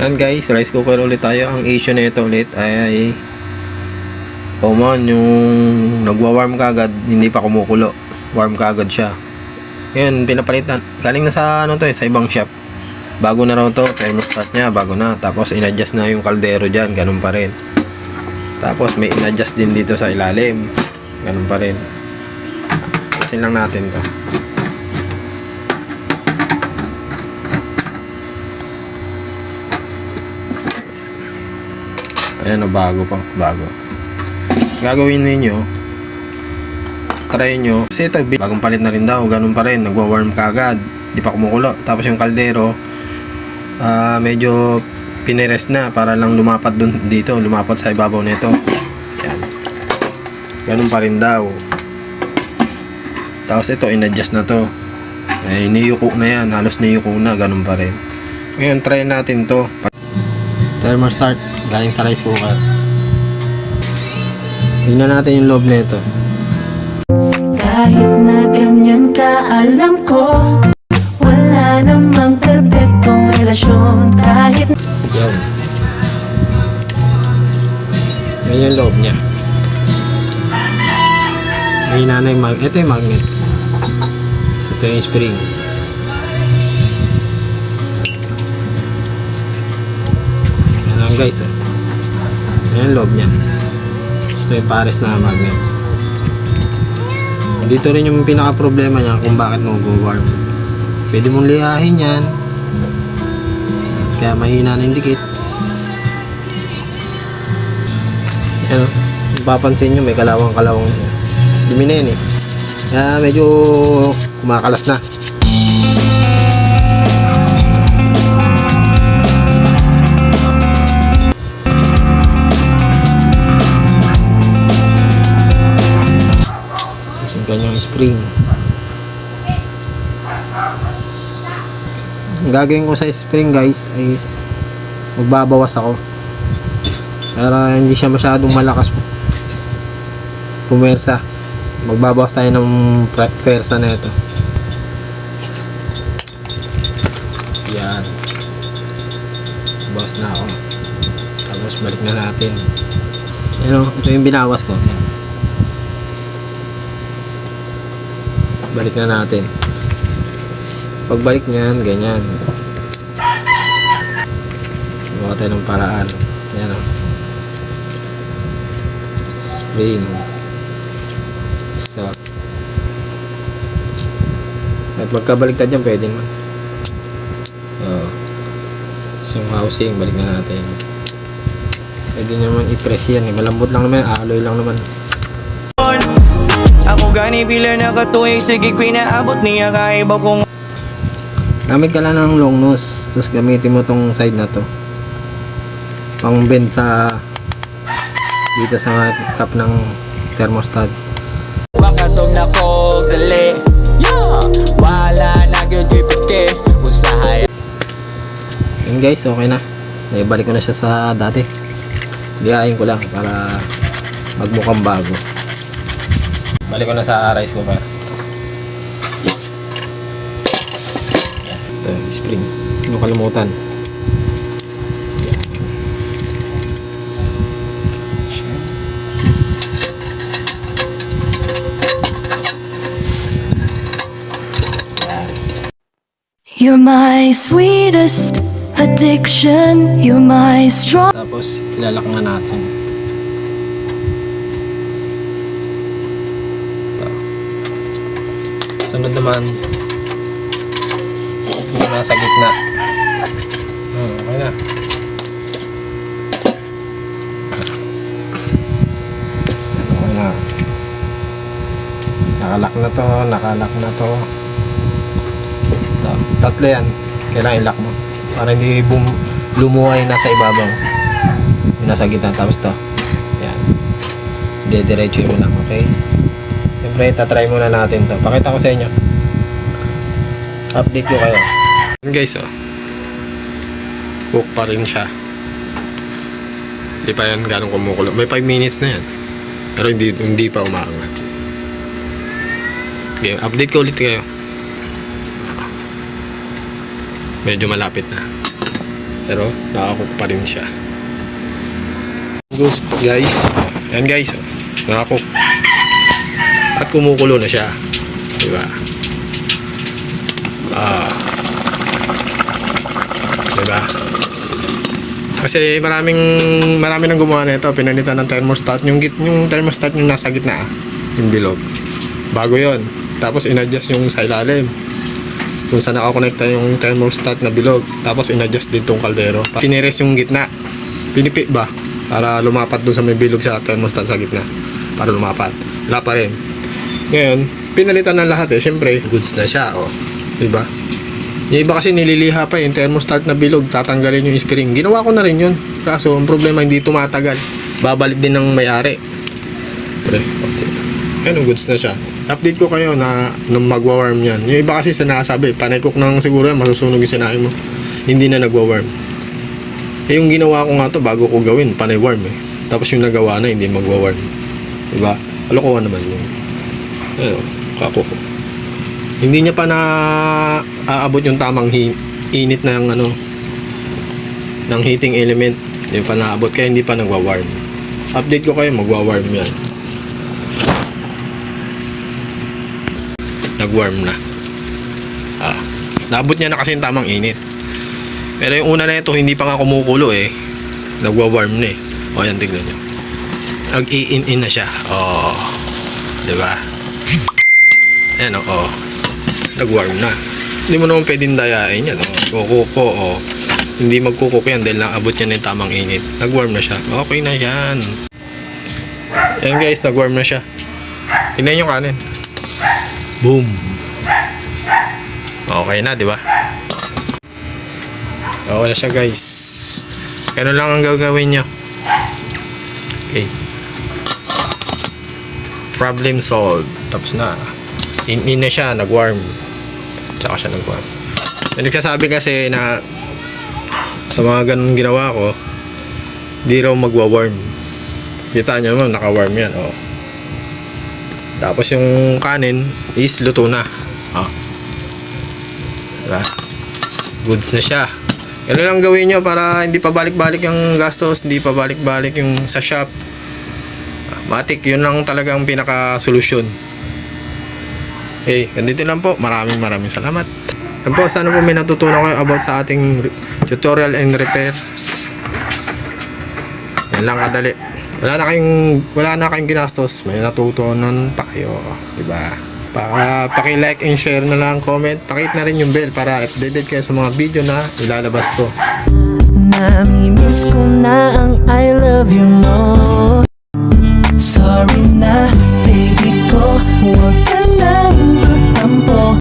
Yan guys, rice cooker ulit tayo. Ang issue nito ulit ay oh man, yung nagwa-warm kagad, hindi pa kumukulo. Warm kagad siya. Ngayon, pinapalitan. Galing na sa ano to eh, sa ibang shop. Bago na raw to, thermostat niya, bago na. Tapos in-adjust na yung kaldero dyan, ganun pa rin. Tapos may in-adjust din dito sa ilalim. Ganun pa rin. Kasi lang natin to. Ayan o, bago pa. Bago. Gagawin ninyo, try nyo. Kasi ito, bagong palit na rin daw. Ganun pa rin. Nagwa-warm ka agad. Di pa kumukulo. Tapos yung kaldero, ah medyo pinires na para lang lumapat dun, dito. Lumapat sa ibabaw nito. Yan. Ganun pa rin daw. Tapos ito, in-adjust na to. Eh, niyuko na yan. Halos niyuko na. Ganun pa rin. Ngayon, try natin to. Thermostat galing sa rice cooker. Tingnan natin yung loob nito. Kahit na ganyan ka, alam ko Wala namang perfectong relasyon Kahit Yan. Yan yung loob niya. May nanay mag... Ito yung magnet. Ito yung spring. Yan guys. Oh. Yan loob niya. Ito yung pares na magnet. Dito rin yung pinaka problema niya kung bakit nag-warm. Pwede mong lihahin yan. Kaya mahina na yung dikit. Ano, mapapansin nyo may kalawang-kalawang dumi na yan eh. Kaya medyo kumakalas na. Kanyang spring. Gagawin ko sa spring guys ay magbabawas ako. Para hindi siya masyadong malakas pumersa magbabawas tayo ng pwersa na ito. Yan. Bawas na ako. Tapos balik na natin. Yan o, ito yung binawas ko. Yan. Balik na natin. Pagbalik niyan ganyan. Gawa tayo ng paraan. Yan o spring stop. At magkabaliktad yan pwede naman. Oh. Tapos yung housing balik na natin. Pwede naman i-press yan eh. malambot lang naman alloy lang naman gani pila na katuig Sige pinaabot niya kaiba kong gamit ka lang ng long nose tapos gamitin mo tong side na to pang bend sa dito sa cap ng thermostat Baka tong nako dali Yeah Wala na gyud Usahay Yun guys, okay na. Naibalik ko na siya sa dati. Liyain ko lang para magmukhang bago. Balik ko na sa rice cooker. Ito, yung spring. Ano kalimutan? You're my sweetest addiction You're my strong Tapos, ilalak na natin. Ito. Sunod naman, yung nasa gitna. Hmm, okay na. Okay na. Nakalak na to, nakalak na to. Tatlo yan. Kailangan ilak mo. Para hindi bum lumuhay nasa ibabaw. Yung nasa gitna. Tapos to. Yan. Dediretso mo lang, okay? Siyempre, tatry muna natin to. Pakita ko sa inyo. Update ko kayo. Yan guys, oh. Cook pa rin siya. Hindi pa yan ganong kumukulo. May 5 minutes na yan. Pero hindi, hindi pa umaangat. Okay, update ko ulit kayo. Medyo malapit na. Pero nakakook pa rin siya. Guys, guys. Yan guys. oh. Nakakook. At kumukulo na siya. Diba? Ah. Diba? Kasi maraming marami nang gumawa nito, pinalitan ng thermostat, yung git yung thermostat yung nasa gitna, ah, yung bilog. Bago 'yon. Tapos in-adjust yung sa ilalim. Kung saan nakakonekta yung thermostat na bilog. Tapos in-adjust din tong kaldero. Pinires yung gitna. Pinipit ba? Para lumapat dun sa may bilog sa thermostat sa gitna. Para lumapat. Wala pa rin. Ngayon, pinalitan ng lahat eh. Siyempre, goods na siya. Oh. Diba? Yung iba kasi nililiha pa yung thermostat na bilog, tatanggalin yung spring. Ginawa ko na rin yun. Kaso, ang problema hindi tumatagal. Babalik din ng may-ari. Pre, okay. Ayun, goods na siya. Update ko kayo na nung magwa-warm yan. Yung iba kasi sinasabi, panay cook na lang siguro yan, masusunog yung sinain mo. Hindi na nagwa-warm. Eh, yung ginawa ko nga to bago ko gawin, panay warm eh. Tapos yung nagawa na, hindi magwa-warm. Diba? Kalokohan naman yun. Ayun, kako ko. Hindi niya pa na aabot yung tamang init ng ano ng heating element. Hindi pa naabot kaya hindi pa nagwa-warm. Update ko kayo, magwa-warm yan. Nag-warm na. Ah, naabot niya na kasi yung tamang init. Pero yung una na ito, hindi pa nga kumukulo eh. Nagwa-warm na eh. O, yan, tignan nyo. Nag-i-in-in na siya. Oh. 'Di ba? Ayan, oh. oh. Nag-warm na. Hindi mo naman pwedeng dayain yan. Oh. Kukuko, oh. Hindi magkukuko yan dahil naabot niya na yung tamang init. Nag-warm na siya. Okay na yan. Ayan guys, nag-warm na siya. Tingnan yung kanin. Boom. Okay na, di ba? Okay na siya guys. Ganun lang ang gagawin nyo. Okay. Problem solved. Tapos na. In-in na siya, nag-warm. Tsaka siya nag-warm. May nagsasabi kasi na sa mga ganun ginawa ko, di raw magwa-warm. Kita nyo naman, naka-warm yan. Oh. Tapos yung kanin is luto na. Oh. Diba? Goods na siya. Ganun lang gawin nyo para hindi pa balik-balik yung gastos, hindi pa balik-balik yung sa shop. Matik, yun lang talagang pinaka-solusyon. Okay, ganito lang po. Maraming maraming salamat. Yan po, sana po may natutunan kayo about sa ating tutorial and repair. Yan lang kadali. Wala na kayong, wala na kayong ginastos. May natutunan pa kayo. Diba? Para paki-like and share na lang, comment. Pakit na rin yung bell para updated kayo sa mga video na ilalabas ko. Namimiss ko na ang I love you mo Sorry na, 我的南部。